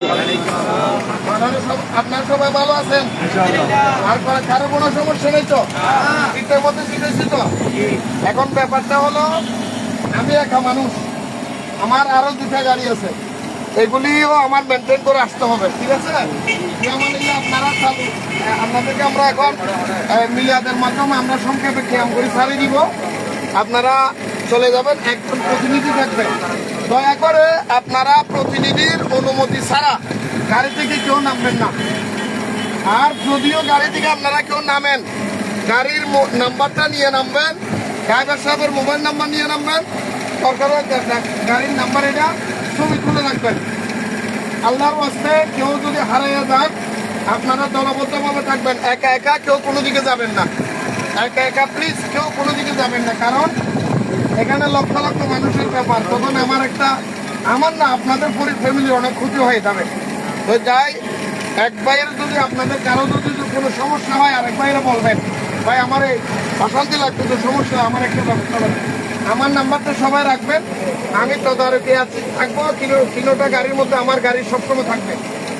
আপনারা সব- আপনারা সবাই ভালো আছেন? আর কারো- কোনো সমস্যা নেই তো? এখন ব্যাপারটা হলো আমি একা মানুষ। আমার আরও দুটা গাড়ি আছে। এগুলিও আমার মেনটেন করে আসতে হবে ঠিক আছে? এই আপনারা চালু আপনাদেরকে আমরা এখন মিলিয়াদের মাধ্যমে আমরা সংক্ষেপে ক্যাম করে ছাড়িয়ে দিব। আপনারা চলে যাবেন একজন প্রতিনিধি থাকবেন। দয়া করে আপনারা প্রতিনিধির অনুমতি ছাড়া গাড়ি থেকে কেউ নামবেন না। আর যদিও গাড়ি থেকে আপনারা কেউ নামেন, গাড়ির নাম্বারটা নিয়ে নামবেন ড্রাইভার সাহেবের মোবাইল নাম্বার নিয়ে নামবেন গা- গাড়ির নাম্বার এটা ছবি তুলে রাখবেন। আল্লাহর ওয়াস্তে কেউ যদি হারাইয়া যান আপনারা দলবদ্ধভাবে থাকবেন। একা একা কেউ কোনো দিকে যাবেন না। একা একা প্লিজ কেউ কোনো দিকে যাবেন না। কারণ এখানে লক্ষ লক্ষ মানুষের ব্যাপার। তখন আমার একটা আমার না আপনাদের ফ্যামিলির অনেক ক্ষতি হয়ে যাবে। তো যাই, এক ভাইয়ের যদি আপনাদের, কারও যদি কোনো সমস্যা হয়, আরেক ভাইয়েরা বলবেন, ভাই, আমার এই অশান্তি লাগছে তো সমস্যা, আমার একটা ব্যবস্থা আমার নাম্বারটা সবাই রাখবেন। আমি তদারকি আছি, থাকব কিলো কিলোটা গাড়ির মধ্যে, আমার গাড়ি সবসময় থাকবে।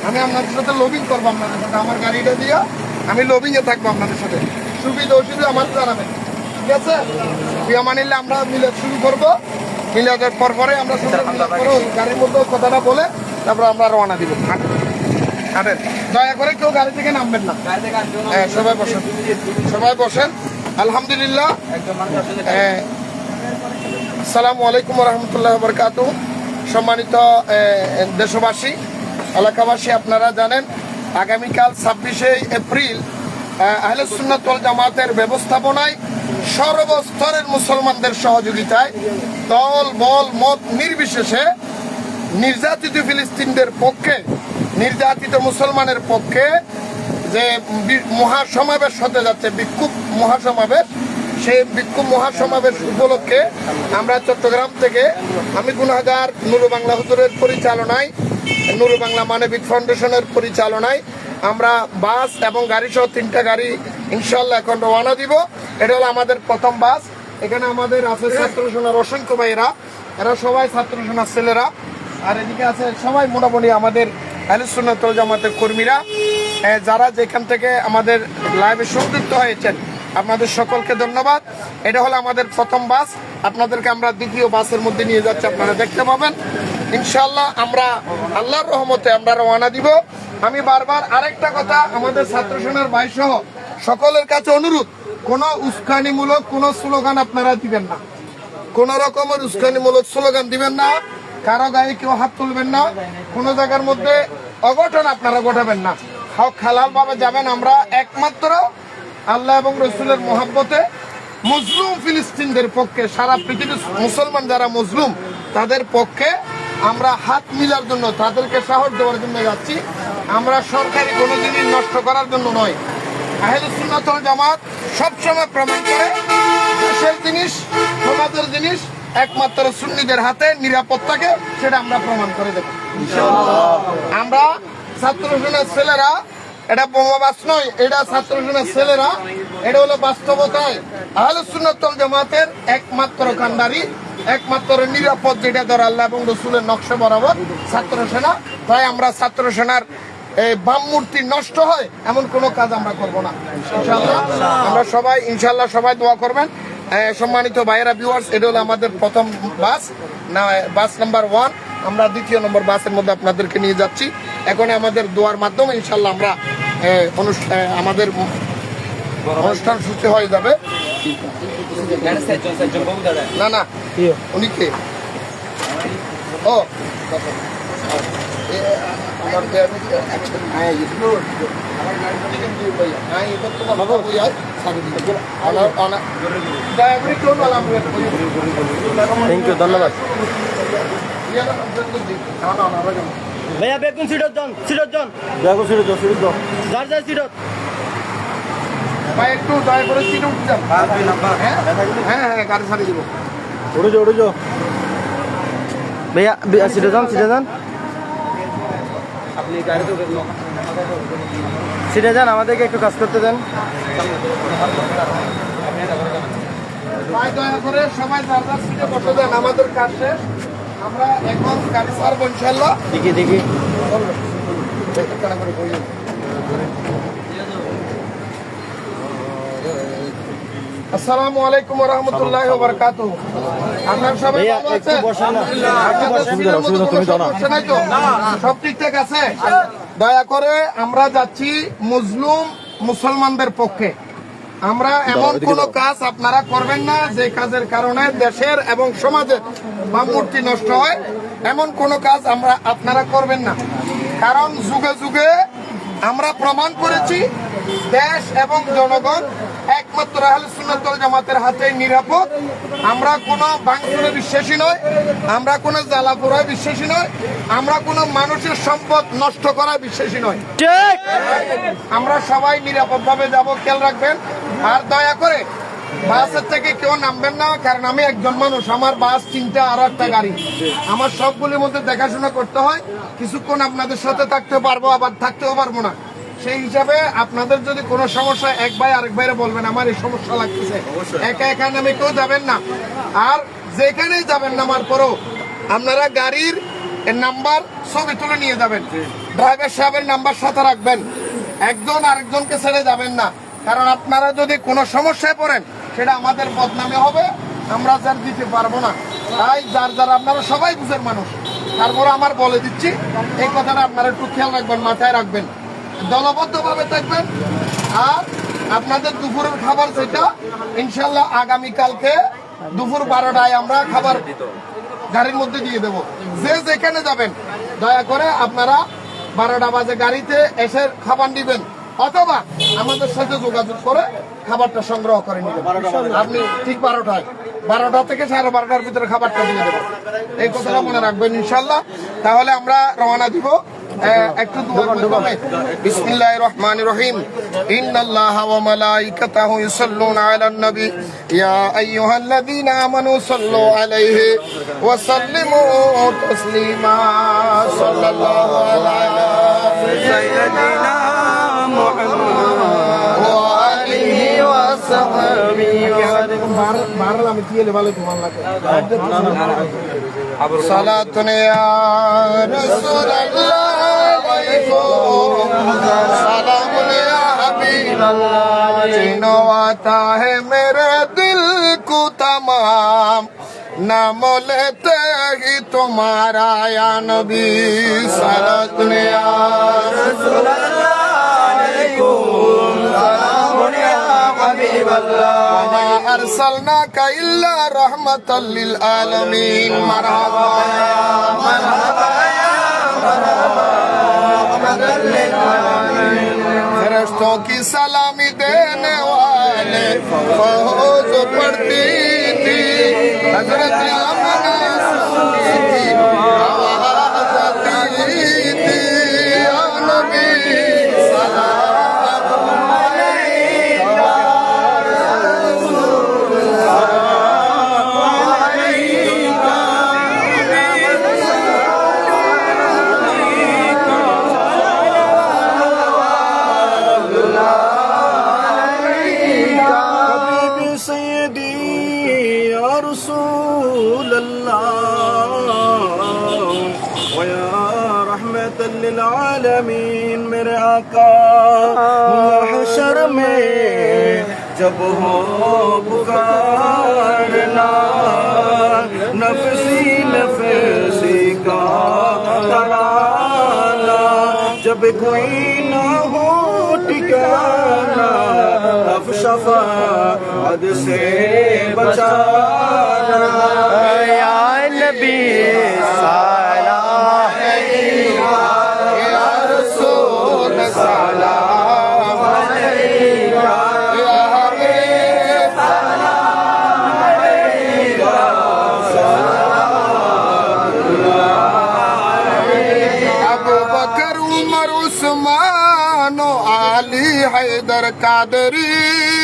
আমি আপনাদের সাথে লবিং করব আপনাদের সাথে। আমার গাড়িটা দিয়ে আমি লবিংয়ে থাকব আপনাদের সাথে। সুবিধা অসুবিধা আমার জানাবেন। ঠিক আছে? বিয়া নিলে আমরা মিলে শুরু করব। মিলাদের পর পরে আমরা গাড়ির মধ্যে কথাটা বলে তারপর আমরা রওনা দিব। হাঁটেন দয়া করে কেউ গাড়ি থেকে নামবেন না। হ্যাঁ সবাই বসেন। সবাই বসেন। আলহামদুলিল্লাহ। হ্যাঁ। আসসালামু আলাইকুম রহমতুল্লাহ বরকাত সম্মানিত দেশবাসী এলাকাবাসী আপনারা জানেন আগামীকাল ছাব্বিশে এপ্রিল আহলে সুন্নাতল জামাতের ব্যবস্থাপনায় সর্বস্তরের মুসলমানদের সহযোগিতায় দল, বল, মত নির্বিশেষে নির্যাতিত ফিলিস্তিনদের পক্ষে, নির্যাতিত মুসলমানের পক্ষে যে মহাসমাবেশ হতে যাচ্ছে, বিক্ষোভ মহাসমাবেশ সেই বিক্ষোভ মহাসমাবেশ উপলক্ষে আমরা চট্টগ্রাম থেকে আমি গুনাগার নুরু বাংলা হুজুরের পরিচালনায়, নুরু বাংলা মানবিক ফাউন্ডেশনের পরিচালনায় আমরা বাস এবং গাড়ি সহ তিনটা গাড়ি ইনশাল্লাহ এখন রওনা দিব। এটা হলো আমাদের প্রথম বাস। এখানে আমাদের আছে ছাত্র সোনার অসংখ্য ভাইয়েরা। এরা সবাই ছাত্র সোনার ছেলেরা। আর এদিকে আছে সবাই মোটামুটি আমাদের আলিসুন্নাতল জামাতের কর্মীরা। যারা যেখান থেকে আমাদের লাইভে সংযুক্ত হয়েছেন, আপনাদের সকলকে ধন্যবাদ। এটা হলো আমাদের প্রথম বাস। আপনাদেরকে আমরা দ্বিতীয় বাসের মধ্যে নিয়ে যাচ্ছি, আপনারা দেখতে পাবেন। ইনশাল্লাহ আমরা আল্লাহর রহমতে আমরা রওনা দিব। আমি বারবার আরেকটা কথা, আমাদের ছাত্র সেনার ভাই সহ সকলের কাছে অনুরোধ, কোনো উস্কানিমূলক কোনো স্লোগান আপনারা দিবেন না। কোন রকমের উস্কানিমূলক স্লোগান দিবেন না, কারও গায়ে কেউ হাত তুলবেন না, কোন জায়গার মধ্যে অঘটন আপনারা ঘটাবেন না। হক হালাল ভাবে যাবেন আমরা একমাত্র আল্লাহ এবং রসুলের মহাব্বতে। মুসলিম ফিলিস্তিনদের পক্ষে, সারা পৃথিবীর মুসলমান যারা মুসলিম, তাদের পক্ষে আমরা হাত মিলার জন্য, তাদেরকে সাহস দেওয়ার জন্য যাচ্ছি। আমরা সরকারি কোনো জিনিস নষ্ট করার জন্য নয়। আহেদুসুন্নাতল জামাত সবসময় প্রমাণ করে দেশের জিনিস সমাজের জিনিস একমাত্র সুন্নিদের হাতে নিরাপদ থাকে সেটা আমরা প্রমাণ করে দেব। আমরা ছাত্র সেনার ছেলেরা এটা বোমাবাস নয় এটা ছাত্র সেনার ছেলেরা এটা হলো বাস্তবতায়। আহলে সুন্নাতল জামাতের একমাত্র কান্ডারি একমাত্র নিরাপদ যেটা ধর আল্লাহ এবং রসুলের নকশা বরাবর ছাত্র সেনা। তাই আমরা ছাত্র সেনার বাম মূর্তি নষ্ট হয়, এমন কোনো কাজ আমরা করব না। আমরা সবাই ইনশাল্লাহ সবাই দোয়া করবেন। সম্মানিত ভাইয়েরা ভিউয়ার্স এটা হলো আমাদের প্রথম বাস, না, বাস নাম্বার ওয়ান আমরা দ্বিতীয় নম্বর বাসের মধ্যে আপনাদেরকে নিয়ে যাচ্ছি। এখন আমাদের দোয়ার মাধ্যমে ইনশাল্লাহ আমরা আমাদের অনুষ্ঠান সূচি হয়ে যাবে। না না। উনি কে? ও। আমার হ্যাঁ, এগুলো আমার কিন্তু হ্যাঁ, এবার তোমার। থ্যাংক ইউ ধন্যবাদ ইয়ে। ভাইয়া বেগুন সিটত জন সিটত জন বেগুন সিটত জন সিটত জন যার যার সিটত ভাই একটু দয়া করে সিটে উঠে যান। হ্যাঁ হ্যাঁ হ্যাঁ গাড়ি ছাড়িয়ে দিব উড়ে যাও উড়ে যাও ভাইয়া সিটত জন সিটে যান সিটে যান আমাদেরকে একটু কাজ করতে দেন। দয়া করে সবাই যার যার সিটে বসে দেন আমাদের কাজ শেষ। আমরা এখন গাড়ি ছাড়বো ইনশাল্লাহ দেখি দেখি চলবে। কেন করে কই আসসালামু আলাইকুম রহমতুল্লাহ বারকাত আপনার সবাই ভালো আছেন? সব ঠিকঠাক আছে? দয়া করে আমরা যাচ্ছি মুসলিম মুসলমানদের পক্ষে। আমরা এমন কোন কাজ আপনারা করবেন না যে কাজের কারণে দেশের এবং সমাজের ভাবমূর্তি নষ্ট হয়। এমন কোন কাজ আমরা আপনারা করবেন না। কারণ যুগে যুগে আমরা প্রমাণ করেছি দেশ এবং জনগণ একমাত্র আহলে জামাতের হাতে নিরাপদ। আমরা কোনো বাংশুরে বিশ্বাসী নয় আমরা কোনো জ্বালাপোড়ায় বিশ্বাসী নয় আমরা কোনো মানুষের সম্পদ নষ্ট করা বিশ্বাসী নয় ঠিক। আমরা সবাই নিরাপদ ভাবে যাব খেয়াল রাখবেন। আর দয়া করে বাসের থেকে কেউ নামবেন না কারণ আমি একজন মানুষ আমার বাস তিনটা আর একটা গাড়ি। আমার সবগুলির মধ্যে দেখাশোনা করতে হয় কিছুক্ষণ আপনাদের সাথে থাকতে পারব আবার থাকতেও পারব না। সেই হিসাবে আপনাদের যদি কোনো সমস্যা এক ভাই আরেক ভাইরে বলবেন আমার এই সমস্যা লাগতেছে। একা একা নামে কেউ যাবেন না। আর যেখানেই যাবেন নামার পরও আপনারা গাড়ির নাম্বার ছবি তুলে নিয়ে যাবেন। ড্রাইভার সাহেবের নাম্বার সাথে রাখবেন। একজন আরেকজনকে ছেড়ে যাবেন না। কারণ আপনারা যদি কোনো সমস্যায় পড়েন সেটা আমাদের বদনামে হবে, আমরা যার দিতে পারব না। তাই যার যার আপনারা সবাই বুঝের মানুষ। তারপরে আমার বলে দিচ্ছি, এই কথাটা আপনারা একটু খেয়াল রাখবেন, মাথায় রাখবেন। দলবদ্ধভাবে থাকবেন, আর আপনাদের দুপুরের খাবার যেটা ইনশাল্লাহ আগামীকালকে দুপুর বারোটায় আমরা খাবার গাড়ির মধ্যে দিয়ে দেব। যে যেখানে যাবেন, দয়া করে আপনারা বারোটা বাজে গাড়িতে এসে খাবার নিবেন। অথবা আমাদের সাথে যোগাযোগ করে খাবারটা সংগ্রহ করে নেবেন আপনি ঠিক বারোটায় বারোটা থেকে সাড়ে বারোটার ভিতরে খাবারটা দিয়ে দেবেন। এই কথাটা মনে রাখবেন ইনশাল্লাহ। তাহলে আমরা রওনা দিব। একটু সাল্লাল্লাহু আলা সাইয়্যিদিনা صلاتنا يا رسول الله عليكم سلام يا حبيب الله جنواتا ہے میرے دل کو تمام নাম লেতে হি তোমারা নবী সারা দুনিয়া عليكم سلام يا حبيب الله وما أرسلناك إلا رحمة للعالمين مرحبا يا مرحبا يا مرحبا رحمة للعالمين فرشتوں کی سلامی دینے والے فوز پڑتی تھی حضرت امنا سنی تھی رسول اللہ ویا رحمت للعالمین میرے آقا محشر میں جب ہو بکارنا نفسی نفسی کا ترانا جب کوئی نہ ہو ٹکا شفاعت سے بچانا یا نبی سلام. یا رسول سلام. أبو بکر عمر عثمان و علی حیدر قادری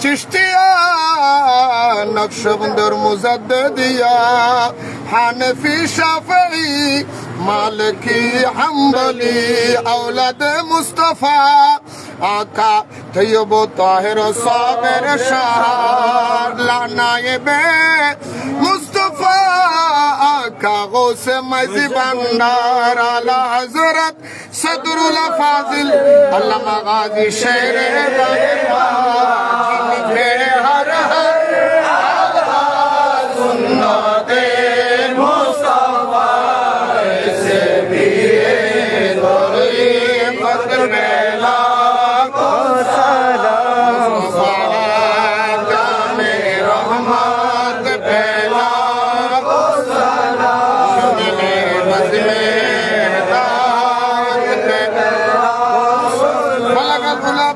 চিষ্টিয়া নকশবন্দর মুজাদ্দিয়া হানফি শাফি মালকি হাম্বলি, আওলাদ মুস্তফা, আকা থইব তাহের সবের শাহ লানায়েবে মুস্তফা, আকা গোসে মাইজি বান্দার, আলা হযরত সদরুল ফাজিল আল্লামা গাজী শেরে গায়ে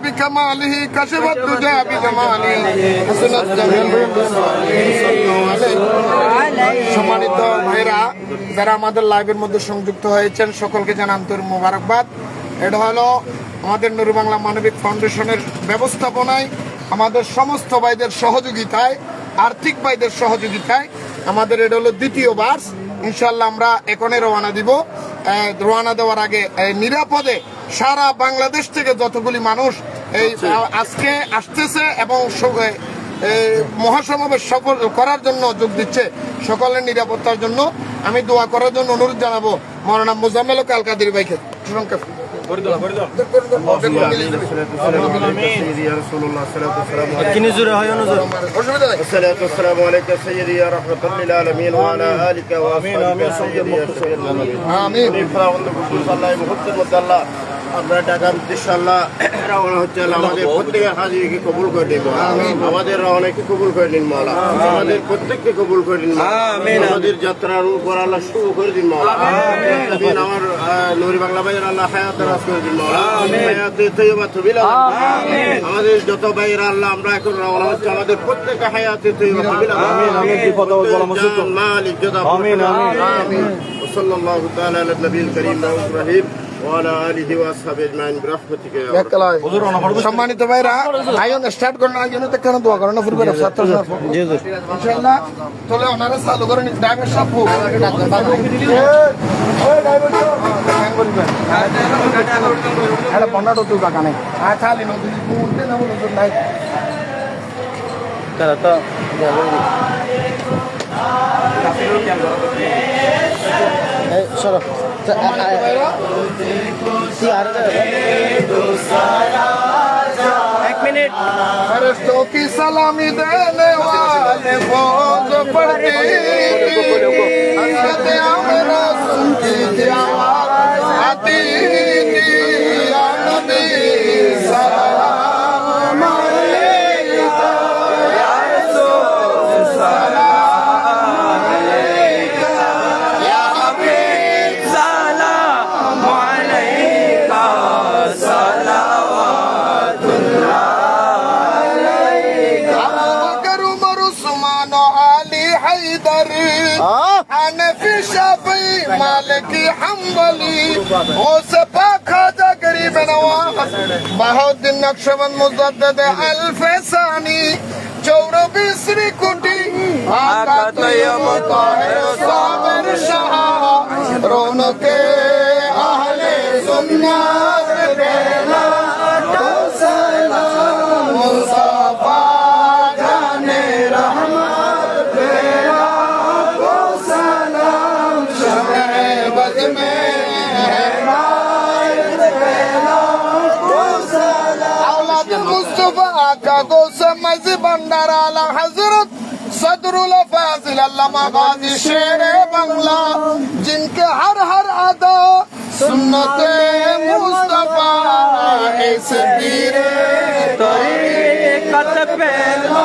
بكماله كشف الدجى بجماله حسنت جميع সম্মানিত ভাইরা যারা আমাদের লাইভের মধ্যে সংযুক্ত হয়েছেন সকলকে জানান তোর মোবারকবাদ এটা হলো আমাদের নুরু বাংলা মানবিক ফাউন্ডেশনের ব্যবস্থাপনায় আমাদের সমস্ত ভাইদের সহযোগিতায় আর্থিক ভাইদের সহযোগিতায় আমাদের এটা হলো দ্বিতীয় বার্ষ ইনশাল্লাহ আমরা এখনই রওনা দিব আহ, রওনা দেওয়ার আগে এই নিরাপদে সারা বাংলাদেশ থেকে যতগুলি মানুষ এই আজকে আসতেছে এবং মহাসমাবেশ সকল করার জন্য যোগ দিচ্ছে সকলের নিরাপত্তার জন্য আমি দোয়া করার জন্য অনুরোধ জানাব মরানা মোজাম্মেল ও কালকাদির ভাইকে। আমিন। আমিন ফরাউন্দ কুদ্দুস আল্লাহ মুহম্মদ মুদাল্লাহ আপনার টাকা ইনশাআল্লাহ রওনা হচ্ছে আল্লাহ আমাদের প্রত্যেকের হাজিরিকে কবুল করে দিন আমাদের রওনাকে কবুল করে দিন মাওলা আমাদের প্রত্যেককে কবুল করে দিন আমিন আমাদের যাত্রার উপর আল্লাহ শুরু করে দিন মাওলা আমিন আমার আহ, নুরি বাংলা ভাইয়ের আল্লাহ হায়াত রাজ করে দিন মাওলা হায়াতে তৈবা তুবিলা আমাদের যত ভাইয়েরা আল্লাহ আমরা এখন রওনা হচ্ছে আমাদের প্রত্যেককে হায়াতে তৈবা তুবিলা আমিন আমিন বিপদ মালিক জদা আমিন আমিন وصلى الله تعالى على النبي الكريم ابراهيم সম্মানিত ভাইরা আয়োজন স্টার্ট করেন আয়োজনে তো কেন দোয়া করেন ফুরবেন ইনশাল্লাহ তাহলে ওনারা চালু করেন ড্রাইভার সব পন্ডাটো তুই কাকানে আয় খালি নাই। সরফ এক মিনিট फरिश्तों की सलामी देने वाले फौज पड़ती हजरत आमना सुनती थी आवाज आती थी या नबी सलाम کی حنبلی غوث پاک خواجہ غریب نواز بہاؤدین نقشبند مجدد الف ثانی چوروبیس کوٹی آقا طیب طاہر مصطفیٰ آقا کو سمجھ بندر آلہ حضرت صدر الفاضل علامہ غازی شیر بنگلہ، جن کے ہر ہر ادا سنت مصطفیٰ ایس دیر طریقت پہلا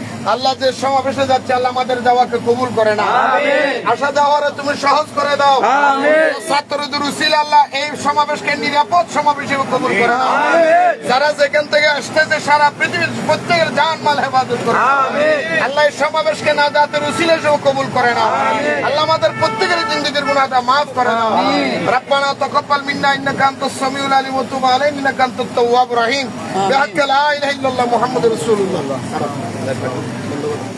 আল্লাহ যে সমাবেশে যাচ্ছে আল্লাহ আমাদের যাওয়াকে কবুল করে না। আসা যাওয়ারে তুমি সহজ করে দাও। ছাত্রদের উসিল আল্লাহ এই সমাবেশকে নিরাপদ সমাবেশ কবুল করে না যারা যেখান থেকে আসতেছে সারা পৃথিবীর প্রত্যেকের জান মাল হেফাজত করে। আল্লাহ এই সমাবেশকে না জাতের উসিল হিসেবে কবুল করে না আল্লাহ আমাদের প্রত্যেকের জিন্দগির গুণাটা মাফ করে না রব্বানা তাকাব্বাল মিন্না ইন্নাকা আনতাস সামিউল আলিম ওয়া তুব আলাইনা ইন্নাকা আনতাত তাওয়াবুর রহিম। বিহাক্কি লা ইলাহা ইল্লাল্লাহ মুহাম্মাদুর রাসূলুল্লাহ